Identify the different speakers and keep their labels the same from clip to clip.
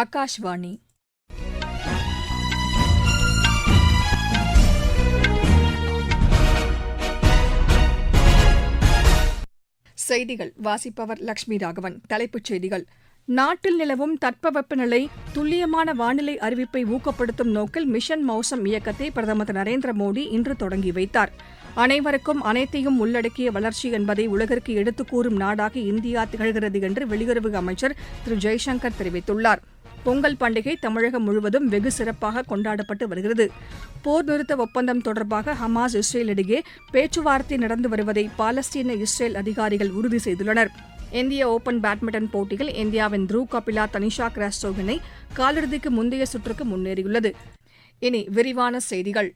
Speaker 1: ஆகாஷ்வாணி செய்திகள் வாசிப்பவர் லட்சுமி ராகவன் தலைப்புச் செய்திகள் நாட்டில் நிலவும் தட்பவெப்பநிலை துல்லியமான வானிலை அறிவிப்பை ஊக்கப்படுத்தும் நோக்கில் மிஷன் மௌசம் இயக்கத்தை பிரதமர் திரு நரேந்திர மோடி இன்று தொடங்கி வைத்தார் அனைவருக்கும் அனைத்தையும் உள்ளடக்கிய வளர்ச்சி என்பதை உலகிற்கு எடுத்துக்கூறும் நாடாக இந்தியா திகழ்கிறது என்று வெளியுறவு அமைச்சர் திரு ஜெய்சங்கர் தெரிவித்துள்ளாா் பொங்கல் பண்டிகை தமிழகம் முழுவதும் வெகு சிறப்பாக கொண்டாடப்பட்டு வருகிறது போர் நிறுத்த ஒப்பந்தம் தொடர்பாக ஹமாஸ் இஸ்ரேல் இடையே பேச்சுவார்த்தை நடந்து வருவதை பாலஸ்தீன இஸ்ரேல் அதிகாரிகள் உறுதி செய்துள்ளனர் இந்திய ஓபன் பேட்மிண்டன் போட்டியில் இந்தியாவின் த்ரூ கபிலா தனிஷா கிராஸ்டோவினை இணை காலிறுதிக்கு முந்தைய சுற்றுக்கு முன்னேறியுள்ளது இனி விரிவான செய்திகள்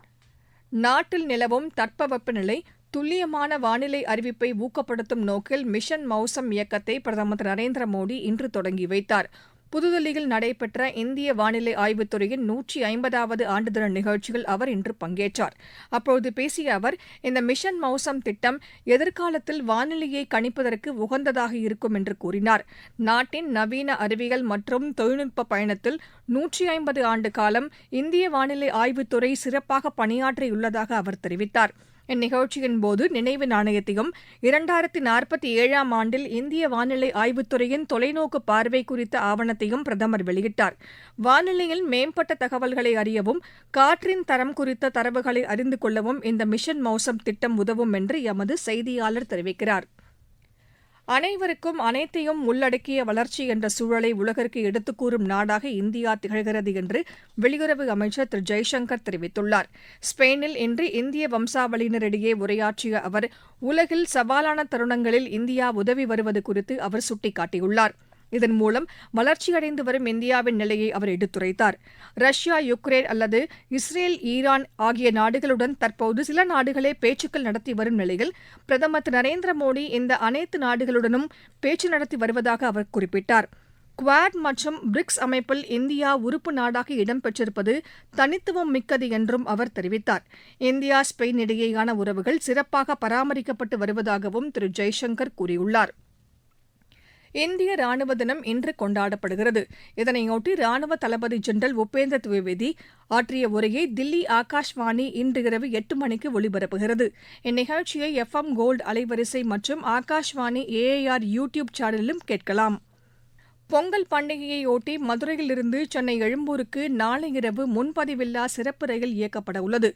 Speaker 1: நாட்டில் நிலவும் தட்பவெப்பநிலை துல்லியமான வானிலை அறிவிப்பை ஊக்கப்படுத்தும் நோக்கில் மிஷன் மௌசம் இயக்கத்தை பிரதமர் திரு நரேந்திர மோடி இன்று தொடங்கி வைத்தார் புதுதில்லியில் நடைபெற்ற இந்திய வானிலை ஆய்வுத்துறையின் நூற்றி ஐம்பதாவது ஆண்டு தின நிகழ்ச்சியில் அவர் இன்று பங்கேற்றார் அப்போது பேசிய அவர் இந்த மிஷன் மௌசம் திட்டம் எதிர்காலத்தில் வானிலையை கணிப்பதற்கு உகந்ததாக இருக்கும் என்று கூறினார் நாட்டின் நவீன அறிவியல் மற்றும் தொழில்நுட்ப பயணத்தில் நூற்றி ஐம்பது ஆண்டு காலம் இந்திய வானிலை ஆய்வுத்துறை சிறப்பாக பணியாற்றியுள்ளதாக அவர் தெரிவித்தாா் இந்நிகழ்ச்சியின் போது நினைவு நாணயத்தையும் இரண்டாயிரத்தி நாற்பத்தி ஏழாம் ஆண்டில் இந்திய வானிலை ஆய்வுத்துறையின் தொலைநோக்கு பார்வை குறித்த ஆவணத்தையும் பிரதமர் வெளியிட்டார் வானிலையில் மேம்பட்ட தகவல்களை அறியவும் காற்றின் தரம் குறித்த தரவுகளை அறிந்து கொள்ளவும் இந்த மிஷன் மௌசம் திட்டம் உதவும் என்று எமது செய்தியாளர் தெரிவிக்கிறாா் அனைவருக்கும் அனைத்தையும் உள்ளடக்கிய வளர்ச்சி என்ற சூழலை உலகிற்கு எடுத்துக்கூறும் நாடாக இந்தியா திகழ்கிறது என்று வெளியுறவு அமைச்சர் திரு ஜெய்சங்கர் தெரிவித்துள்ளார் ஸ்பெயினில் இன்று இந்திய வம்சாவளியினரிடையே உரையாற்றிய அவர் உலகில் சவாலான தருணங்களில் இந்தியா உதவி வருவது குறித்து அவர் சுட்டிக்காட்டியுள்ளாா் இதன் மூலம் வளர்ச்சியடைந்து வரும் இந்தியாவின் நிலையை அவர் எடுத்துரைத்தார் ரஷ்யா யுக்ரைன் அல்லது இஸ்ரேல் ஈரான் ஆகிய நாடுகளுடன் தற்போது சில நாடுகளே பேச்சுக்கள் நடத்தி வரும் நிலையில் பிரதமர் திரு நரேந்திர மோடி இந்த அனைத்து நாடுகளுடனும் பேச்சு நடத்தி வருவதாக அவர் குறிப்பிட்டார் குவாட் மற்றும் பிரிக்ஸ் அமைப்பில் இந்தியா உறுப்பு நாடாக இடம்பெற்றிருப்பது தனித்துவம் மிக்கது என்றும் அவர் தெரிவித்தார் இந்தியா ஸ்பெயின் இடையேயான உறவுகள் சிறப்பாக பராமரிக்கப்பட்டு வருவதாகவும் திரு ஜெய்சங்கர் கூறியுள்ளாா் இந்திய ராணுவ தினம் இன்று கொண்டாடப்படுகிறது இதனையொட்டி ராணுவ தளபதி ஜெனரல் உபேந்திர திவேதி ஆற்றிய உரையை தில்லி ஆகாஷ்வாணி இன்று இரவு எட்டு மணிக்கு ஒலிபரப்புகிறது இந்நிகழ்ச்சியை எஃப் எம் கோல்டு அலைவரிசை மற்றும் ஆகாஷ்வாணி ஏஐஆர் யூ டியூப் சேனலிலும் கேட்கலாம் பொங்கல் பண்டிகையையொட்டி மதுரையிலிருந்து சென்னை எழும்பூருக்கு நாளை இரவு முன்பதிவில்லா சிறப்பு ரயில் இயக்கப்பட உள்ளது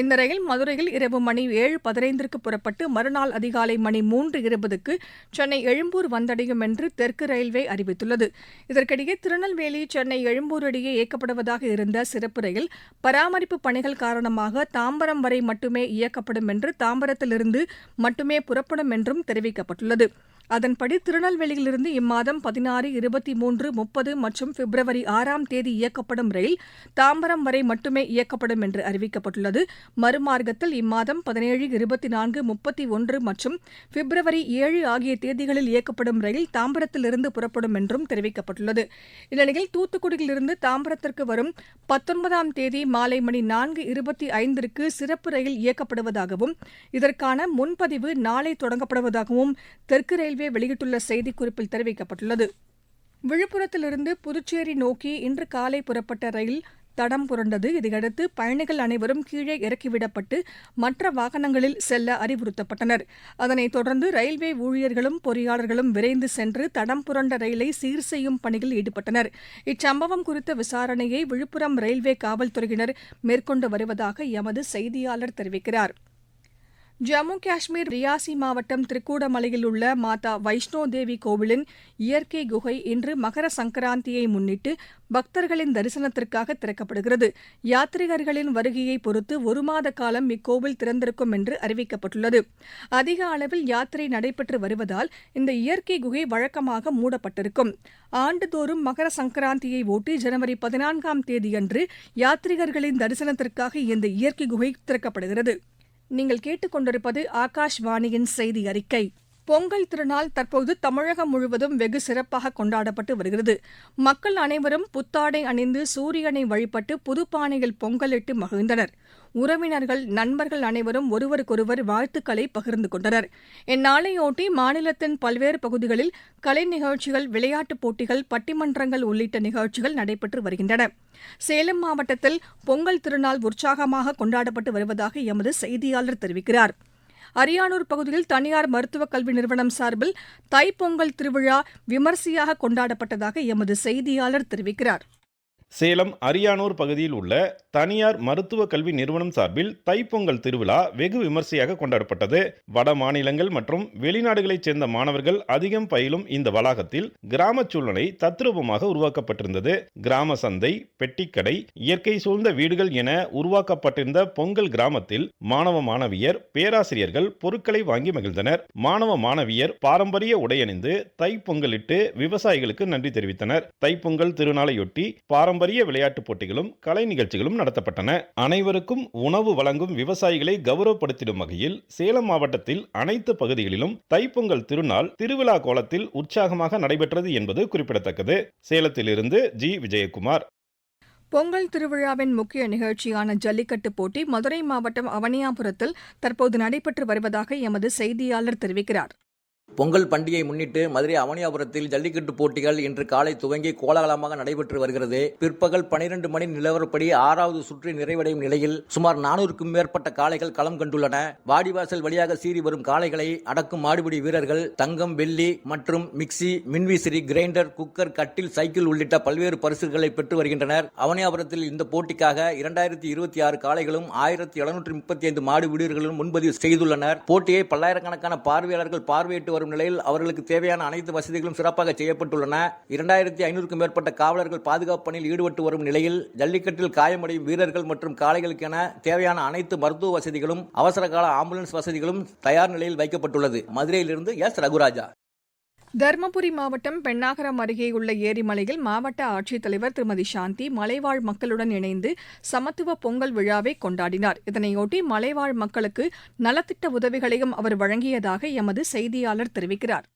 Speaker 1: இந்த ரயில் மதுரையில் இரவு மணி ஏழு பதினைந்திற்கு புறப்பட்டு மறுநாள் அதிகாலை மணி மூன்று இருபதுக்கு சென்னை எழும்பூர் வந்தடையும் என்று தெற்கு ரயில்வே அறிவித்துள்ளது இதற்கிடையே திருநெல்வேலி சென்னை எழும்பூர் இடையே இயக்கப்படுவதாக இருந்த சிறப்பு ரயில் பராமரிப்பு பணிகள் காரணமாக தாம்பரம் வரை மட்டுமே இயக்கப்படும் என்று தாம்பரத்திலிருந்து மட்டுமே புறப்படும் என்றும் தெரிவிக்கப்பட்டுள்ளது அதன்படி திருநெல்வேலியிலிருந்து இம்மாதம் பதினாறு இருபத்தி மூன்று முப்பது மற்றும் பிப்ரவரி ஆறாம் தேதி இயக்கப்படும் ரயில் தாம்பரம் வரை மட்டுமே இயக்கப்படும் என்று அறிவிக்கப்பட்டுள்ளது மறுமார்க்கத்தில் இம்மாதம் பதினேழு இருபத்தி நான்கு முப்பத்தி ஒன்று மற்றும் பிப்ரவரி ஏழு ஆகிய தேதிகளில் இயக்கப்படும் ரயில் தாம்பரத்திலிருந்து புறப்படும் என்றும் தெரிவிக்கப்பட்டுள்ளது இந்நிலையில் தூத்துக்குடியிலிருந்து தாம்பரத்திற்கு வரும் பத்தொன்பதாம் தேதி மாலை மணி நான்கு இருபத்தி ஐந்திற்கு சிறப்பு ரயில் இயக்கப்படுவதாகவும் இதற்கான முன்பதிவு நாளை தொடங்கப்படுவதாகவும் தெற்கு ரயில்வே ரயில்வே வெளியிட்டுள்ள செய்திக்குறிப்பில் தெரிவிக்கப்பட்டுள்ளது விழுப்புரத்திலிருந்து புதுச்சேரி நோக்கி இன்று காலை புறப்பட்ட ரயில் தடம் புரண்டது இதையடுத்து பயணிகள் அனைவரும் கீழே இறக்கிவிடப்பட்டு மற்ற வாகனங்களில் செல்ல அறிவுறுத்தப்பட்டனர் அதனைத் தொடர்ந்து ரயில்வே ஊழியர்களும் பொறியாளர்களும் விரைந்து சென்று தடம் புரண்ட ரயிலை சீர் செய்யும் பணியில் ஈடுபட்டனர் இச்சம்பவம் குறித்த விசாரணையை விழுப்புரம் ரயில்வே காவல்துறையினர் மேற்கொண்டு வருவதாக எமது செய்தியாளர் தெரிவிக்கிறாா் ஜம்மு காஷ்மீர் ரியாசி மாவட்டம் திரிக்கூடமலையில் உள்ள மாதா வைஷ்ணோ தேவி கோவிலின் இயற்கை குகை இன்று மகர சங்கராந்தியை முன்னிட்டு பக்தர்களின் தரிசனத்திற்காக திறக்கப்படுகிறது யாத்ரிகர்களின் வருகையை பொறுத்து ஒரு மாத காலம் இக்கோவில் திறந்திருக்கும் என்று அறிவிக்கப்பட்டுள்ளது அதிக அளவில் யாத்திரை நடைபெற்று வருவதால் இந்த இயற்கை குகை வழக்கமாக மூடப்பட்டிருக்கும் ஆண்டுதோறும் மகர சங்கராந்தியை ஒட்டி ஜனவரி பதினான்காம் தேதியன்று யாத்ரிகர்களின் தரிசனத்திற்காக இந்த இயற்கை குகை திறக்கப்படுகிறது நீங்கள் கேட்டுக்கொண்டிருப்பது ஆகாஷ்வாணியின் செய்தி அறிக்கை பொங்கல் திருநாள் தற்போது தமிழகம் முழுவதும் வெகு சிறப்பாக கொண்டாடப்பட்டு வருகிறது மக்கள் அனைவரும் புத்தாடை அணிந்து சூரியனை வழிபட்டு புதுப்பானையில் பொங்கலிட்டு மகிழ்ந்தனா் உறவினர்கள் நண்பர்கள் அனைவரும் ஒருவருக்கொருவர் வாழ்த்துக்களை பகிர்ந்து கொண்டனர் இந்நாளையொட்டி மாநிலத்தின் பல்வேறு பகுதிகளில் கலை நிகழ்ச்சிகள் விளையாட்டுப் போட்டிகள் பட்டிமன்றங்கள் உள்ளிட்ட நிகழ்ச்சிகள் நடைபெற்று வருகின்றன சேலம் மாவட்டத்தில் பொங்கல் திருநாள் உற்சாகமாக கொண்டாடப்பட்டு வருவதாக எமது செய்தியாளர் தெரிவிக்கிறார் அரியானூர் பகுதியில் தனியார் மருத்துவக் கல்வி நிறுவனம் சார்பில் தைப்பொங்கல் திருவிழா விமர்சையாக கொண்டாடப்பட்டதாக எமது செய்தியாளர் தெரிவிக்கிறார்
Speaker 2: சேலம் அரியானூர் பகுதியில் உள்ள தனியார் மருத்துவ கல்வி நிறுவனம் சார்பில் தைப்பொங்கல் திருவிழா வெகு விமர்சையாக கொண்டாடப்பட்டது வட மாநிலங்கள் மற்றும் வெளிநாடுகளைச் சேர்ந்த மாணவர்கள் அதிகம் பயிலும் இந்த வளாகத்தில் கிராம சூழ்நிலை தத்ரூபமாக உருவாக்கப்பட்டிருந்தது கிராம சந்தை பெட்டிக்கடை இயற்கை சூழ்ந்த வீடுகள் என உருவாக்கப்பட்டிருந்த பொங்கல் கிராமத்தில் மாணவ மாணவியர் பேராசிரியர்கள் பொருட்களை வாங்கி மகிழ்ந்தனர் மாணவ மாணவியர் பாரம்பரிய உடையணிந்து தைப்பொங்கலிட்டு விவசாயிகளுக்கு நன்றி தெரிவித்தனர் தைப்பொங்கல் திருநாளையொட்டி பாரம்பரிய பாரம்பரிய விளையாட்டுப் போட்டிகளும் கலை நிகழ்ச்சிகளும் நடத்தப்பட்டன அனைவருக்கும் உணவு வழங்கும் விவசாயிகளை கௌரவப்படுத்திடும் வகையில் சேலம் மாவட்டத்தில் அனைத்து பகுதிகளிலும் தைப்பொங்கல் திருநாள் திருவிழா கோலத்தில் உற்சாகமாக நடைபெற்றது என்பது குறிப்பிடத்தக்கது சேலத்திலிருந்து ஜி விஜயகுமார்
Speaker 1: பொங்கல் திருவிழாவின் முக்கிய நிகழ்ச்சியான ஜல்லிக்கட்டு போட்டி மதுரை மாவட்டம் அவனியாபுரத்தில் தற்போது நடைபெற்று வருவதாக எமது செய்தியாளர் தெரிவிக்கிறார்
Speaker 3: பொங்கல் பண்டிகை முன்னிட்டு மதுரை அவனியாபுரத்தில் ஜல்லிக்கட்டு போட்டிகள் இன்று காலை துவங்கி கோலாகலமாக நடைபெற்று வருகிறது பிற்பகல் பனிரெண்டு மணி நிலவரப்படி ஆறாவது சுற்று நிறைவடையும் நிலையில் சுமார் நானூறுக்கும் மேற்பட்ட காளைகள் களம் கண்டுள்ளன வாடிவாசல் வழியாக சீறி வரும் காளைகளை அடக்கும் மாடுபிடி வீரர்கள் தங்கம் வெள்ளி மற்றும் மிக்சி மின்விசிறி கிரைண்டர் குக்கர் கட்டில் சைக்கிள் உள்ளிட்ட பல்வேறு பரிசுகளை பெற்று வருகின்றனர் அவனியாபுரத்தில் இந்த போட்டிக்காக இரண்டாயிரத்தி இருபத்தி ஆறு காளைகளும் ஆயிரத்தி எழுநூற்றி முப்பத்தி ஐந்து மாடு முன்பதிவு செய்துள்ளனர் போட்டியை பல்லாயிரக்கணக்கான பார்வையாளர்கள் பார்வையிட்டு வரும் நிலையில் அவர்களுக்கு தேவையான அனைத்து வசதிகளும் சிறப்பாக செய்யப்பட்டுள்ளன இரண்டாயிரத்தி ஐநூறுக்கும் மேற்பட்ட காவலர்கள் பாதுகாப்பு பணியில் ஈடுபட்டு வரும் நிலையில் ஜல்லிக்கட்டில் காயமடையும் வீரர்கள் மற்றும் காளைகளுக்கென தேவையான அனைத்து மருத்துவ வசதிகளும் அவசர கால ஆம்புலன்ஸ் வசதிகளும் தயார் நிலையில் வைக்கப்பட்டுள்ளது மதுரையிலிருந்து எஸ் ரகுராஜா
Speaker 1: தருமபுரி மாவட்டம் பெண்ணாகரம் அருகே உள்ள ஏரிமலையில் மாவட்ட ஆட்சித்தலைவர் திருமதி சாந்தி மலைவாழ் மக்களுடன் இணைந்து சமத்துவ பொங்கல் விழாவை கொண்டாடினார் இதனையொட்டி மலைவாழ் மக்களுக்கு நலத்திட்ட உதவிகளையும் அவர் வழங்கியதாக எமது செய்தியாளர் தெரிவிக்கிறார்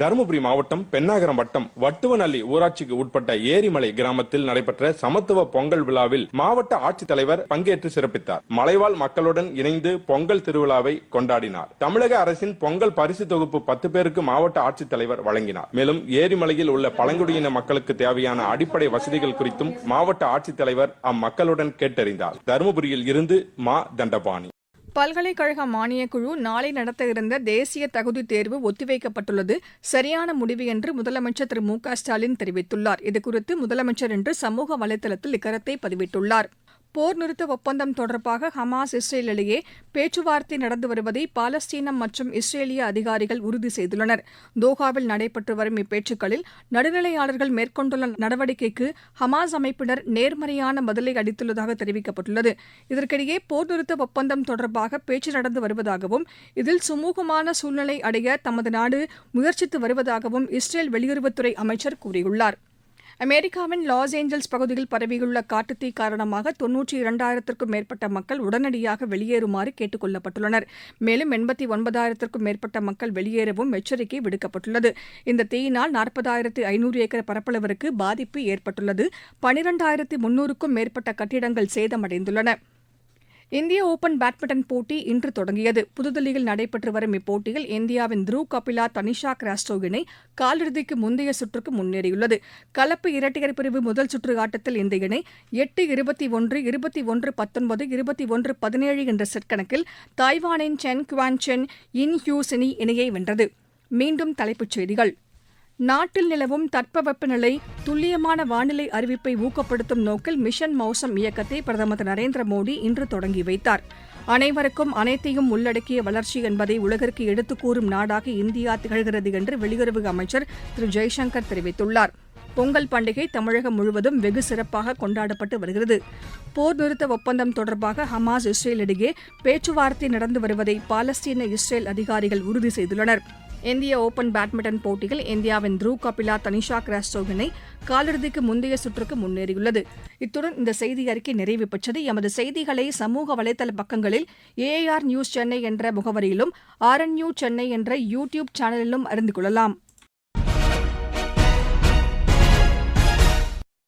Speaker 4: தருமபுரி மாவட்டம் பெண்ணாகரம் வட்டம் வட்டுவநல்லி ஊராட்சிக்கு உட்பட்ட ஏரிமலை கிராமத்தில் நடைபெற்ற சமத்துவ பொங்கல் விழாவில் மாவட்ட ஆட்சித்தலைவர் பங்கேற்று சிறப்பித்தார் மலைவாழ் மக்களுடன் இணைந்து பொங்கல் திருவிழாவை கொண்டாடினார் தமிழக அரசின் பொங்கல் பரிசு தொகுப்பு பத்து பேருக்கு மாவட்ட ஆட்சித்தலைவர் வழங்கினார் மேலும் ஏரிமலையில் உள்ள பழங்குடியின மக்களுக்கு தேவையான அடிப்படை வசதிகள் குறித்தும் மாவட்ட ஆட்சித்தலைவர் அம்மக்களுடன் கேட்டறிந்தார் தருமபுரியில் இருந்து மா தண்டபாணி
Speaker 1: பல்கலைக்கழக மானியக்குழு நாளை நடத்த இருந்த தேசிய தகுதி தேர்வு ஒத்திவைக்கப்பட்டுள்ளது சரியான முடிவு என்று முதலமைச்சர் திரு மு க ஸ்டாலின் தெரிவித்துள்ளார் இதுகுறித்து முதலமைச்சர் இன்று சமூக வலைதளத்தில் இக்கருத்தை பதிவிட்டுள்ளாா் போர் நிறுத்த ஒப்பந்தம் தொடர்பாக ஹமாஸ் இஸ்ரேல் இடையே பேச்சுவார்த்தை நடந்து வருவதை பாலஸ்தீனம் மற்றும் இஸ்ரேலிய அதிகாரிகள் உறுதி செய்துள்ளனர் தோஹாவில் நடைபெற்று வரும் இப்பேச்சுக்களில் நடுநிலையாளர்கள் மேற்கொண்டுள்ள நடவடிக்கைக்கு ஹமாஸ் அமைப்பினர் நேர்மறையான பதிலை அளித்துள்ளதாக தெரிவிக்கப்பட்டுள்ளது இதற்கிடையே போர் நிறுத்த ஒப்பந்தம் தொடர்பாக பேச்சு நடந்து வருவதாகவும் இதில் சுமூகமான சூழ்நிலை அடைய தமது நாடு முயற்சித்து வருவதாகவும் இஸ்ரேல் வெளியுறவுத்துறை அமைச்சர் கூறியுள்ளாா் அமெரிக்காவின் லாஸ் ஏஞ்சல்ஸ் பகுதியில் பரவியுள்ள காட்டுத்தீ காரணமாக தொன்னூற்றி இரண்டாயிரத்திற்கும் மேற்பட்ட மக்கள் உடனடியாக வெளியேறுமாறு கேட்டுக் கொள்ளப்பட்டுள்ளனர் மேலும் எண்பத்தி ஒன்பதாயிரத்திற்கும் மேற்பட்ட மக்கள் வெளியேறவும் எச்சரிக்கை விடுக்கப்பட்டுள்ளது இந்த தீயினால் நாற்பதாயிரத்து ஐநூறு ஏக்கர் பரப்பளவிற்கு பாதிப்பு ஏற்பட்டுள்ளது பனிரெண்டாயிரத்து முன்னூறுக்கும் மேற்பட்ட கட்டிடங்கள் சேதமடைந்துள்ளன இந்திய ஒபன் பேட்மிண்டன் போட்டி இன்று தொடங்கியது புதுதில்லியில் நடைபெற்று வரும் இப்போட்டியில் இந்தியாவின் துருவ் கபிலா தனிஷா கிராஸ்டோ இணை காலிறுதிக்கு முந்தைய சுற்றுக்கு முன்னேறியுள்ளது கலப்பு இரட்டையர் பிரிவு முதல் சுற்று ஆட்டத்தில் இந்த இணை எட்டு இருபத்தி ஒன்று இருபத்தி ஒன்று பத்தொன்பது இருபத்தி ஒன்று பதினேழு என்ற செட் கணக்கில் தாய்வானின் சென் குவான் சென் இன் ஹியூசினி இணையை வென்றது மீண்டும் தலைப்புச் செய்திகள் நாட்டில் நிலவும் தட்பவெப்பநிலை துல்லியமான வானிலை அறிவிப்பை ஊக்கப்படுத்தும் நோக்கில் மிஷன் மௌசம் இயக்கத்தை பிரதமர் திரு நரேந்திர மோடி இன்று தொடங்கி வைத்தார் அனைவருக்கும் அனைத்தையும் உள்ளடக்கிய வளர்ச்சி என்பதை உலகிற்கு எடுத்துக் கூறும் நாடாக இந்தியா திகழ்கிறது என்று வெளியுறவு அமைச்சர் திரு ஜெய்சங்கர் தெரிவித்துள்ளார் பொங்கல் பண்டிகை தமிழகம் முழுவதும் வெகு சிறப்பாக கொண்டாடப்பட்டு வருகிறது போர் நிறுத்த ஒப்பந்தம் தொடர்பாக ஹமாஸ் இஸ்ரேல் இடையே பேச்சுவார்த்தை நடந்து வருவதை பாலஸ்தீன இஸ்ரேல் அதிகாரிகள் உறுதி செய்துள்ளனா் இந்திய ஓபன் பேட்மிண்டன் போட்டியில் இந்தியாவின் த்ரூ கபிலா தனிஷா கிராஸ்டோ இணை காலிறுதிக்கு முந்தைய சுற்றுக்கு முன்னேறியுள்ளது இத்துடன் இந்த செய்தி அறிக்கை நிறைவு பெற்றது எமது செய்திகளை சமூக வலைதள பக்கங்களில் ஏஆர் நியூஸ் சென்னை என்ற முகவரியிலும் ஆர் என் சென்னை என்ற யூ டியூப் சேனலிலும் அறிந்து கொள்ளலாம்